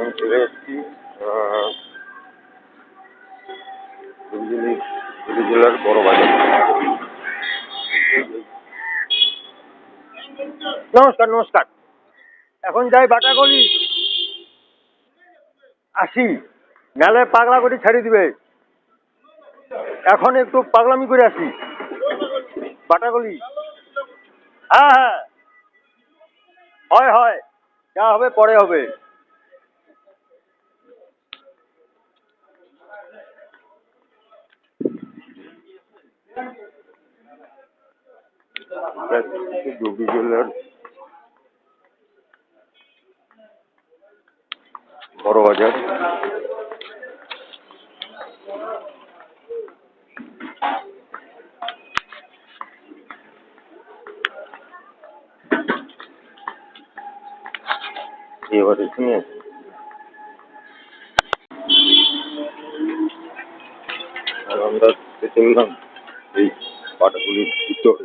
আমি চলে এসেছি। জেলার বড় বাজার। নমস্কার নমস্কার। এখন যাই বাটাগলি। আসি। নালে পাগলা করে ছেড়ে দিবে। এখন একটু পাগলামি করে আসি। বাটাগলি। হ্যাঁ হ্যাঁ। হয় হয়। যা হবে, পরে হবে। হুগলি বড় বাজার এবার এখানে আমরা চললাম এই পাটাগুলির ভিতরে।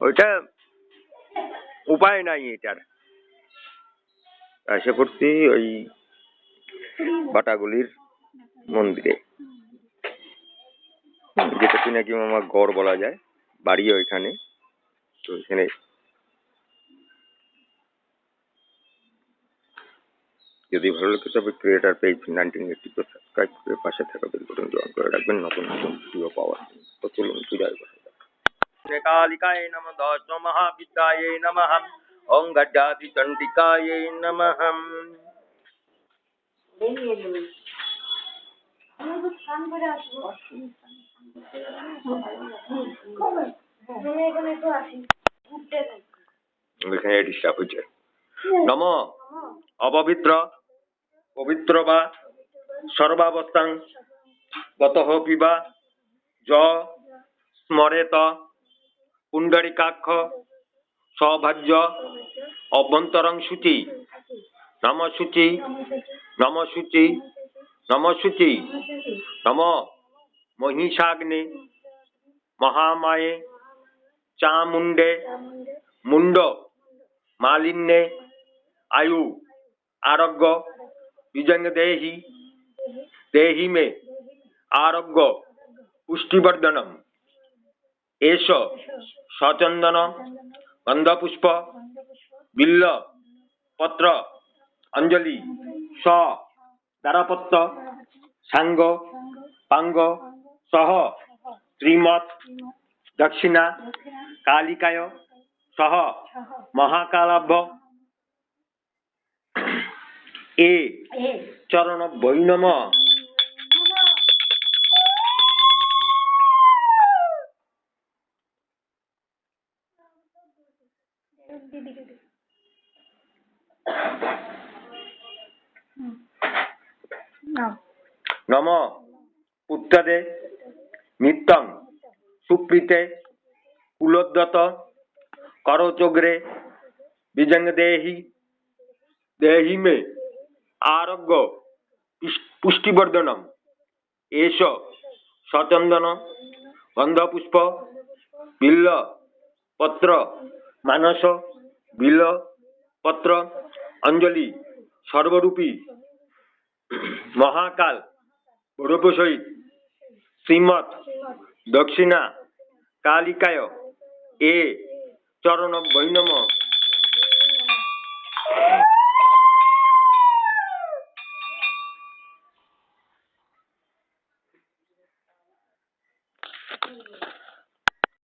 ওইটা উপায় নাই এটার। এসে পড়ছি ওই বাটাগুলির মন্দিরে। যেটাকে নাকি আমার গড় বলা যায়, বাড়ি ওইখানে। তো এখানে যদি ভালো লাগে তবে creator page nineteen eighty subscribe করে পাশে থাকা বেল বাটন জয়েন করে রাখবেন, নতুন নতুন ভিডিও পাওয়ার। তো চলুন পূজায় দশ মহাবিদ্যায় নমঃ ওং গজাদি চণ্ডিকায় নমঃ এখানে ডিস্টার্ব হচ্ছে নম। অপবিত্র, পবিত্র বা সর্বাবস্থাং গতঃ পিবা য, স্মরেত पुंडरीकाक्ष सौभज्य अभ्यंतरंग सूचि नम सूचि नम सूचि नम सूचि नम महिषाग्नि, महामाये चामुंडे मुंड मालिन्ने आयु, आरोग्य विजंग देहि देहि में, आरोग्य, पुष्टिवर्धनम। এস সচন্দন গন্ধপুষ্প বিল্ল পত্র অঞ্জলি স দ্বারপত্র সাঙ্গ পাঙ্গ সহ শ্রীমৎ দক্ষিণা কালিকায় সহ মহাকালাভ এ। চরণ বৈনম। নম। উত্তরে নিত্যং সুপ্রীতে কুলোদ্যত। করচগ্রে বিজঙ্গ দেহি দেহি মে আরোগ্য পুষ- পুষ্টিবর্ধনম। এষ সচন্দন। গন্ধপুষ্প। বিল্ল। পত্র। मानस बिल पत्र अञ्जली सर्वरूपी महाकाल रूपसहित श्रीमत दक्षिणा कालिक एनव